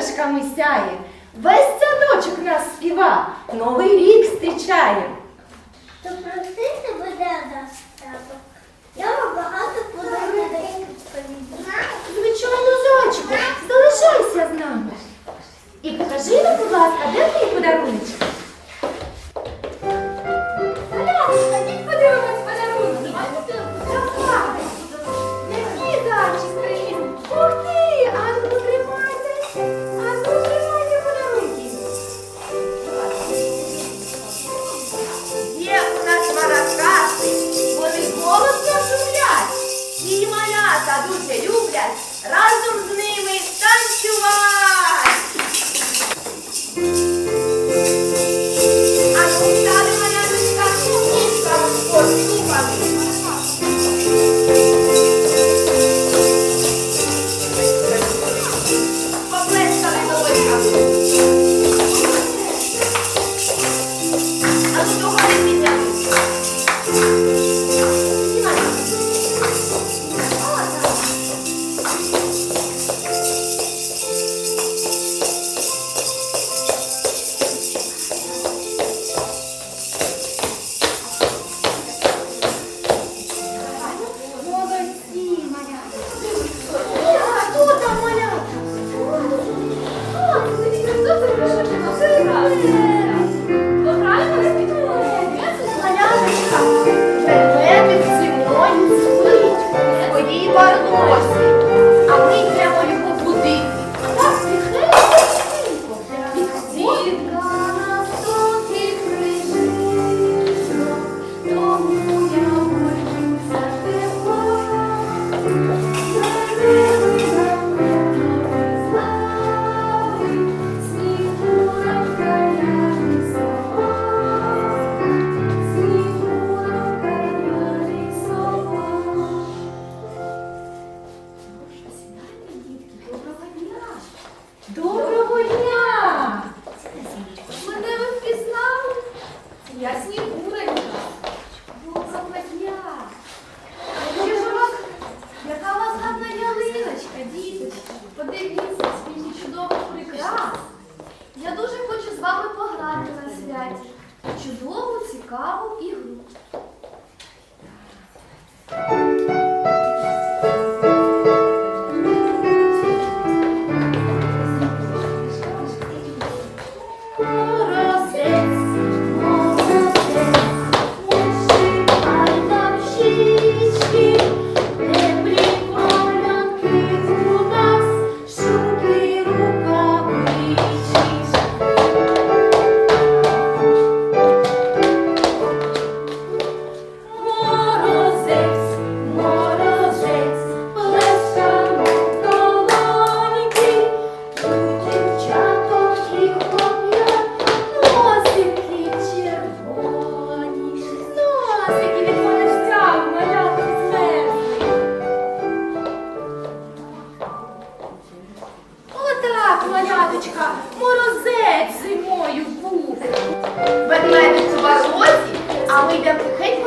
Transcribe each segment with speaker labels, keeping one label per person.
Speaker 1: зірочками сяє, весь садочок нас співа, новий рік зустрічає.
Speaker 2: То простити буде нас тебе. Я вам багато подарунок
Speaker 1: Звичайно, зочку, залишайся з нами. І покажи нам, будь ласка, де твій подарунок? Thank you. heb, geef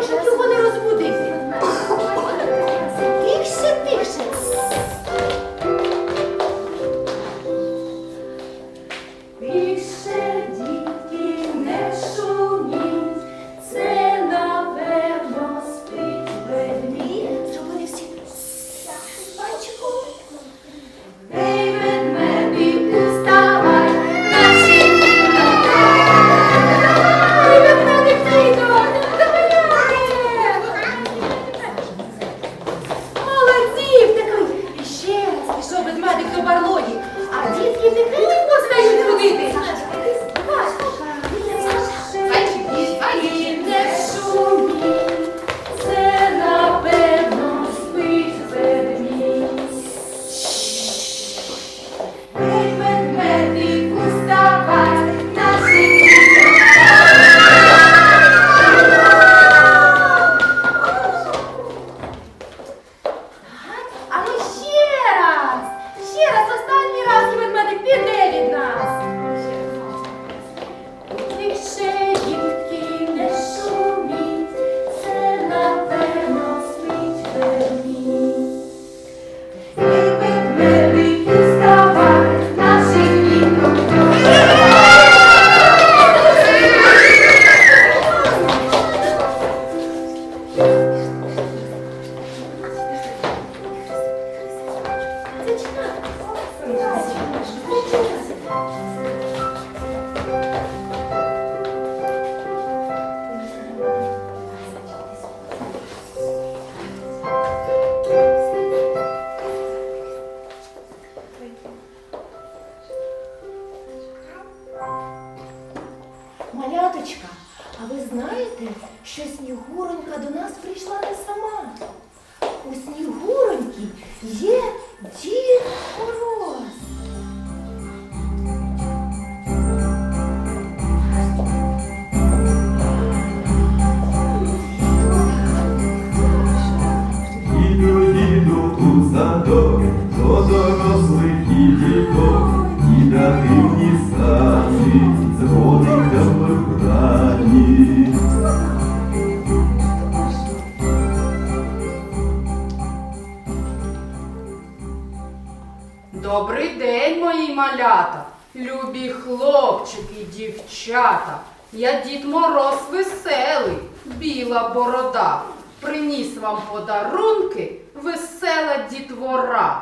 Speaker 1: малята,
Speaker 3: любі хлопчики, дівчата. Я Дід Мороз веселий, біла борода. Приніс вам подарунки, весела дітвора.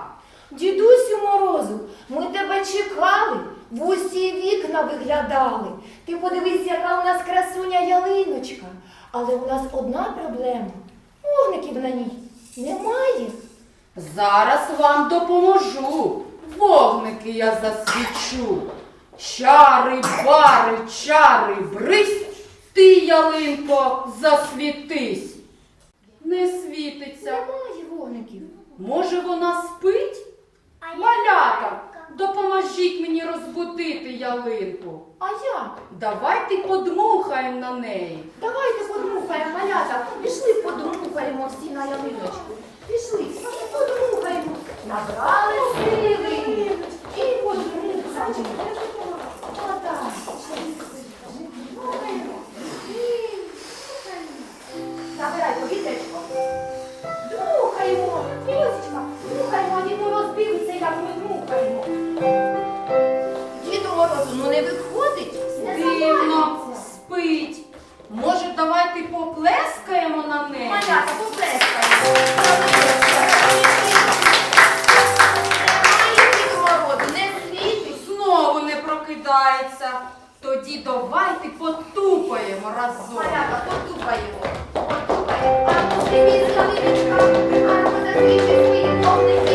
Speaker 1: Дідусю Морозу, ми тебе чекали, в усі вікна виглядали. Ти подивись, яка у нас красуня ялиночка. Але у нас одна проблема. Вогників на ній немає.
Speaker 3: Зараз вам допоможу. Вогники я засвічу. Чари, бари, чари, брись, ти, ялинко, засвітись. Не світиться.
Speaker 1: Немає вогників.
Speaker 3: Може, вона спить?
Speaker 2: А
Speaker 3: Малята, допоможіть мені розбудити ялинку.
Speaker 1: А як?
Speaker 3: Давайте подмухаємо на неї.
Speaker 1: Давайте подмухаємо, малята. Пішли подмухаємо всі на ялиночку. Пішли, подмухаємо. Набрали сили. Забирай повітрячко. Дмухаємо. Льосечка, дмухаємо, а Дід Мороз як ми дмухаємо. Діду Морозу, ну не виходить. Не
Speaker 3: прокидається. Тоді давайте потупаємо разом.
Speaker 1: Малята, потупаємо. Потупаємо. А а, привіт, ялиночка. А ну, а, свої вогники.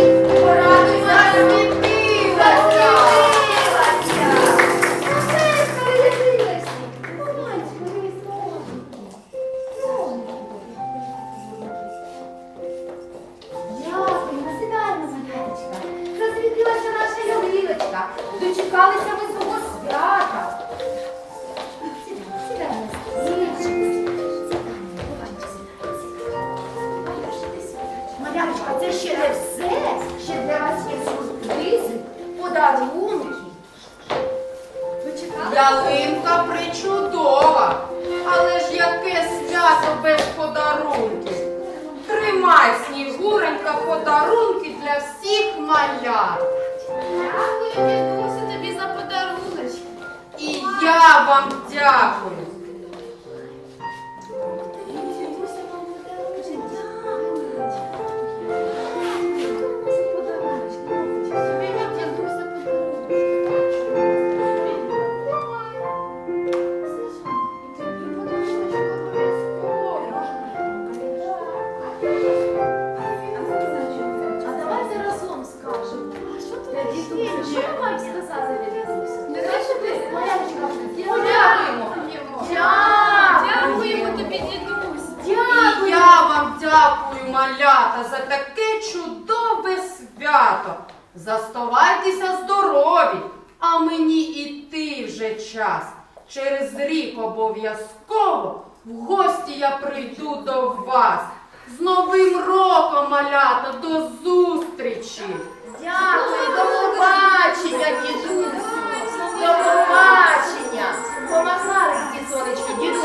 Speaker 3: Яке свято без подарунків. Тримай, снігуренька, подарунки для всіх малят.
Speaker 1: Дякую, дідусю, тобі за подаруночки.
Speaker 3: І я вам дякую. Чудове свято. Заставайтеся здорові, а мені іти вже час. Через рік обов'язково в гості я прийду до вас. З Новим роком, малята, до зустрічі!
Speaker 1: Дякую, до побачення, дідусю. До побачення. Помахали ці сонечки, діду